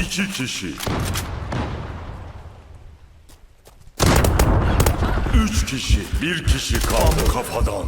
İki kişi. Üç kişi. Bir kişi kaldı kafadan.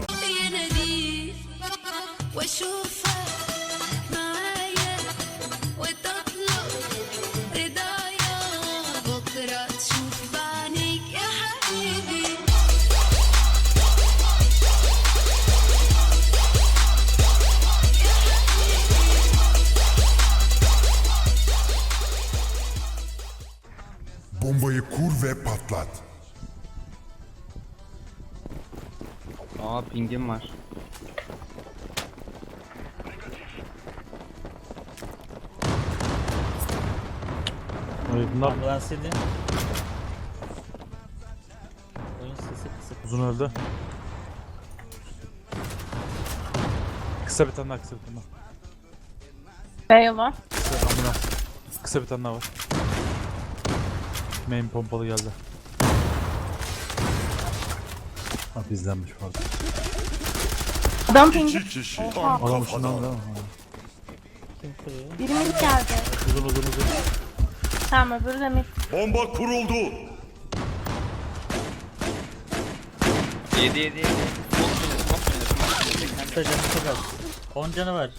Ve patlat. Aa pingim var. Ay bunlar Ambulans edin. Oyun sesi kısık. uzun öldü. Kısa bir tane daha kısa bir tane daha. Beyler. Kısa, ambulans. Kısa bir tane daha var. Main pompalı geldi. Ha bizdenmiş pardon. Adam pingi. İki kişi. Oha. Tam Adam şundan kafadan. da? Biri mid geldi. Uzun uzun uzun. Tamam öbürü de mid. Bomba kuruldu. 7 7 7. Kısa canı çok az. 10 canı var.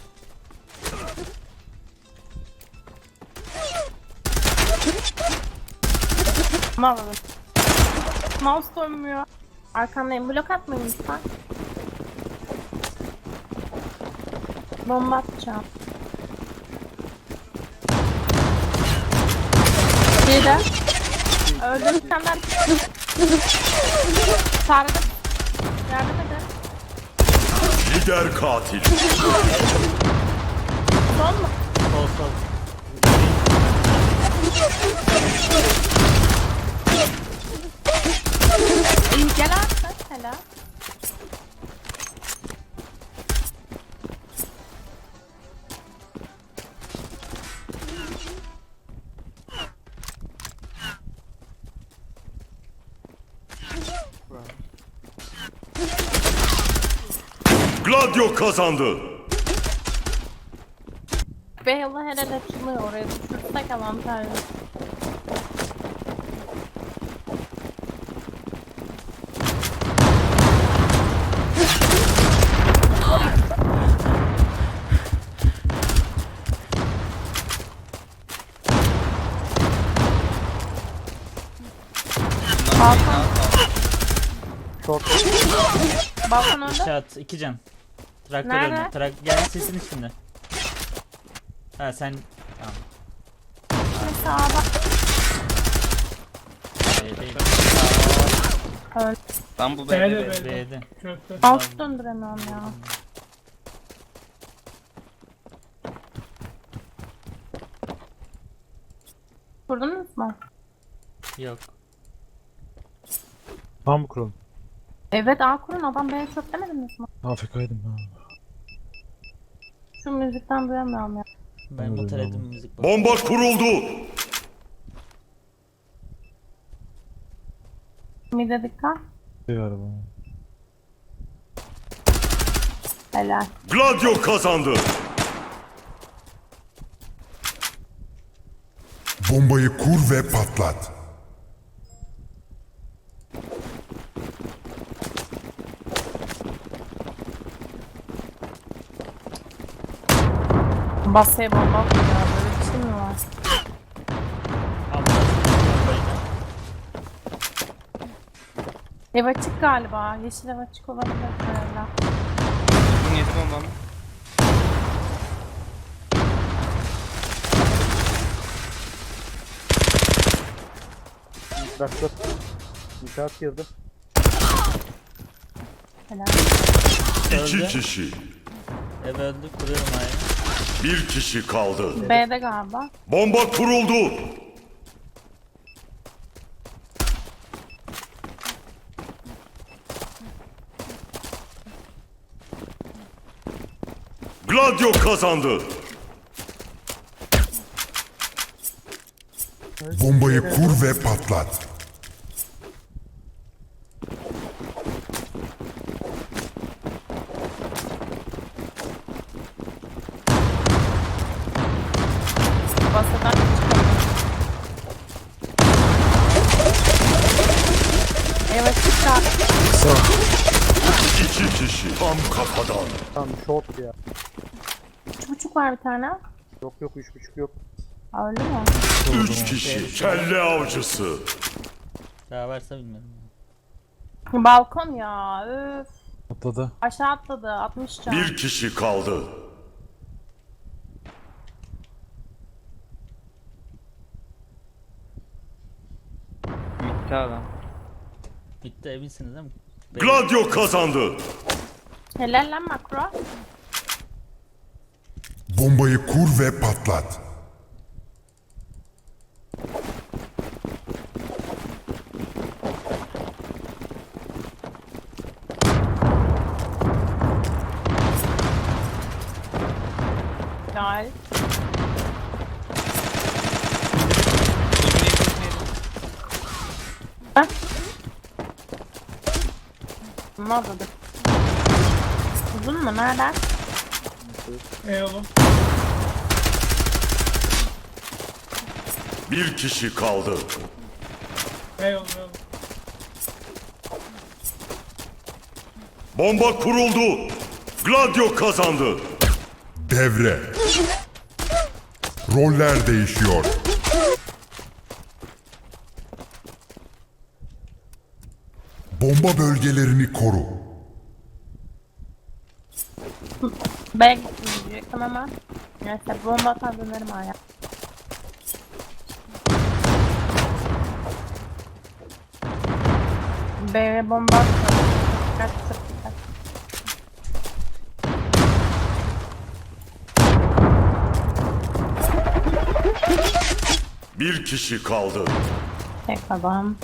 Ama alalım. Mouse dönmüyor. Arkamdayım. Blok atmayın lütfen. Bomba atacağım. Bir de. Öldüm daha. Sarıda. Yardım edin. Lider katil. Son mu? Sol sol. Kazandı. Beyla her el açılıyor oraya düşürsek avantajlı. Balkon. Balkon önde. Şat 2 can. Traktör Nerede? önü. Trak gel sesin içinde. Ha sen tamam. Şimdi sağda. B'deyim. Öldü. Tam bu B'de B'de. B'de. Mouse döndüremiyorum ya. Kurdunuz mu? Yok. Tamam mı kuralım? Evet A kurun adam B'ye çok demediniz mi? AFK'ydım ha. Şu müzikten duyamıyorum ya. Ben bu taradım müzik bak. Bomba kuruldu. Mide dikkat. Bir araba. Helal. Gladio kazandı. Bombayı kur ve patlat. Basaya bomba ya. Böyle bir şey mi var? Ev açık galiba. Yeşil ev açık olabilir herhalde. Bugün 7 bombam. Helal. İki kişi. Ev öldü kuruyorum A'ya. Bir kişi kaldı. B'de galiba. Bomba kuruldu. Gladio kazandı. Bombayı kur ve patlat. Pastadan Evet çıktı. İki kişi tam kafadan. Tamam short ya. Üç buçuk var bir tane. Yok yok üç buçuk yok. Öyle mi? Üç kişi kelle avcısı. Daha varsa bilmiyorum. Balkon ya. Öf. Atladı. Aşağı atladı. 60 can. Bir kişi kaldı. Bitti adam. Bitti eminsiniz değil mi? Gladio kazandı. Helal lan makro. Bombayı kur ve patlat. Helal. Ha? Ne oldu? Uzun mu? Nerede? Bir kişi kaldı. Bomba kuruldu. Gladio kazandı. Devre. Roller değişiyor. Bomba bölgelerini koru. B'ye gittim diyecektim ama. Neyse bomba atar dönerim hala. B'ye bomba. Dikkat dikkat. Bir kişi kaldı. Tek adam.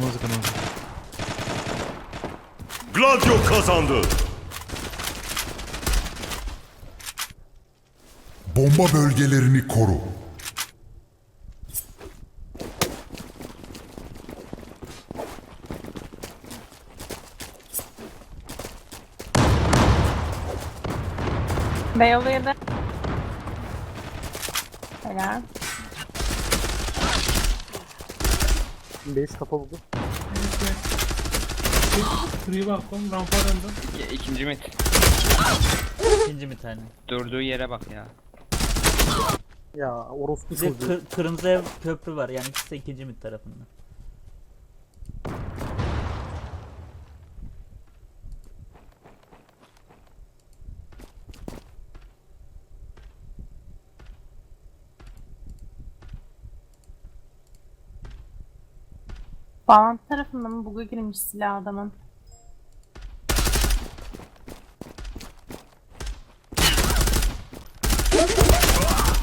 Kırmızı kırmızı. Gladio kazandı. Bomba bölgelerini koru. B yolu yedi. Helal. Base kafa buldu. Ya, ikinci mit. İkinci bir tane. Durduğu yere bak ya. Ya orospu Bir de çocuğu. kır- kırmızı ev köprü var yani ikisi de ikinci mid tarafında. Bağlantı tarafında mı bug'a girmiş silah adamın?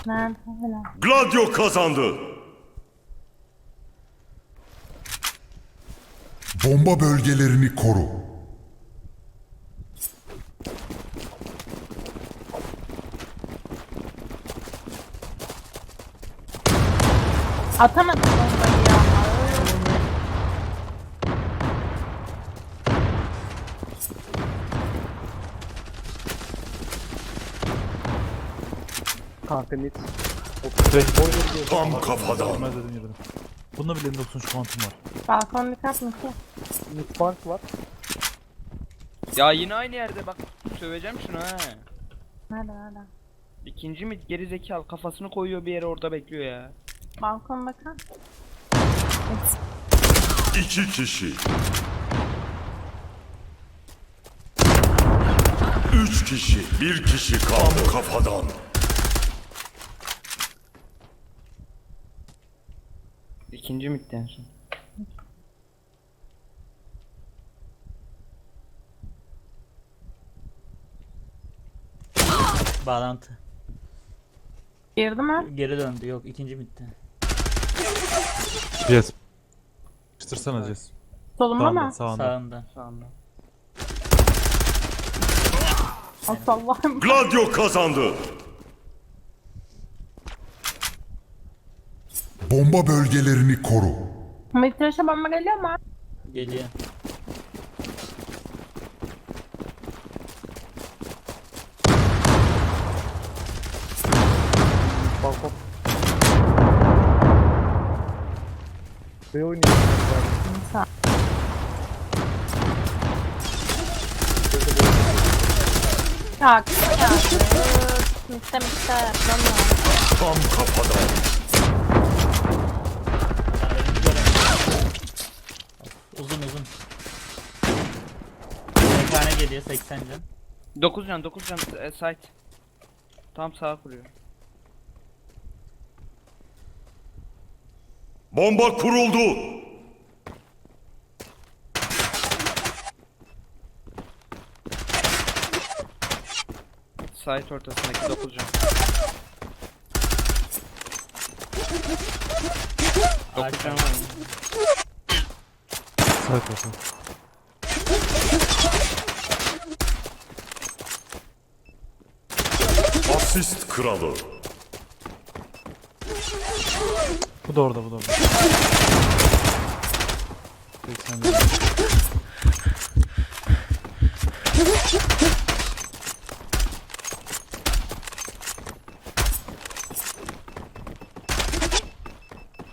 Nerede? Helal. Gladio kazandı. Bomba bölgelerini koru. Atamadım Kanka mid. 35. Boiler diye. Tam kafadan. Dedim. Bunda bile 93 kuantum var. Balkon dikkat mi ki? Mid bank var. Ya yine aynı yerde bak. Söveceğim şunu ha. Nerede nerede? İkinci mit geri zekalı kafasını koyuyor bir yere orada bekliyor ya. Balkon bakın. İki kişi. Üç kişi. Bir kişi kaldı kafadan. İkinci mitten son. Bağlantı. Girdi mi? Geri döndü yok ikinci midde. Yes. Çıtırsana Jess. Solumda Sağında mı? sağında. Sağında. Sağında. Of Allah'ım. Gladio kazandı. Bomba bölgelerini koru. Mitraş'a bomba geliyor mu? Geliyor. Balkon. B oynuyor. Ya geldi. Mitte mitte. Yapamıyorum. Tam kafadan. Geliyor 80 can. 9 can 9 can e, site. Tam sağa kuruyor. Bomba kuruldu. Site ortasındaki 9 can. Ağaç 9 can var. Sağ kalsın. Asist kralı. Bu da orada bu da orada. 80 can.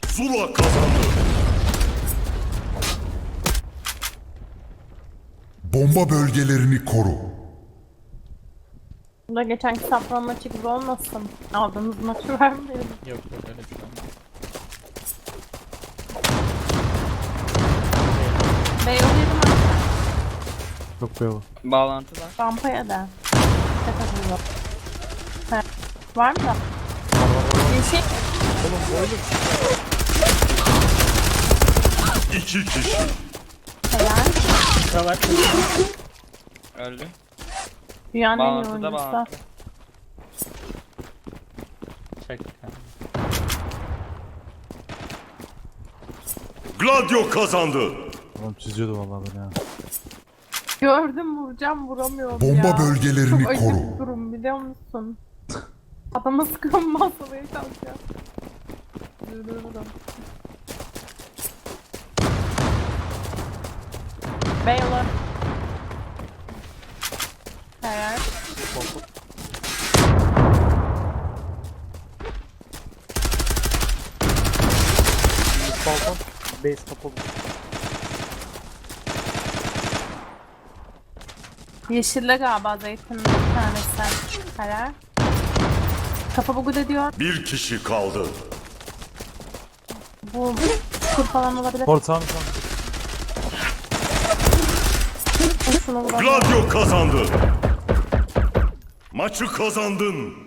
Zula kazandı. Bomba bölgelerini koru. Bu da geçenki sapma maçı gibi olmasın. Aldığınız maçı vermeyelim. Yok yok öyle bir şey olmaz. Bey oluyorum artık. Yok be. Bağlantı var. Rampaya da. Bak. He. Var mı da? Yeşil. İki kişi. Helal. Var. Öldü. Dünyanın en iyi Bağlantıda oyuncusu. bağlantı. Çek. Gladio kazandı. Adam çiziyordu vallahi beni ya. Gördüm vuracağım vuramıyorum Bomba ya. bölgelerini Çok acı koru. bir durum biliyor musun? Adama sıkın basmaya çalışıyor. Durdurdum. Beyler. Helal. Balkon. Base kapalı. Yeşilde galiba zeytinin bir tanesi. Helal. Kafa bugu da diyor. Bir kişi kaldı. Bu kur falan olabilir. Mı? Şunu vuralım. Gladio kazandı. Maçı kazandın.